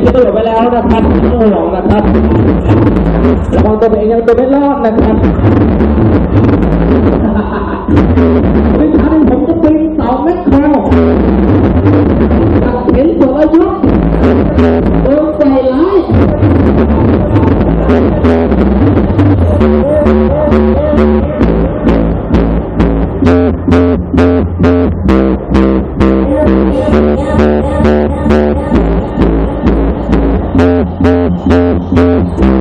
เชื่อไปแล้วนะครับห่วงนะครับระวังตัวเองยังตัวไม่รอดนะครับไม่ทังผมจะปีนเสาแม่แคลตัดเห็นตัวอายุโดนใส่ร้าย 我。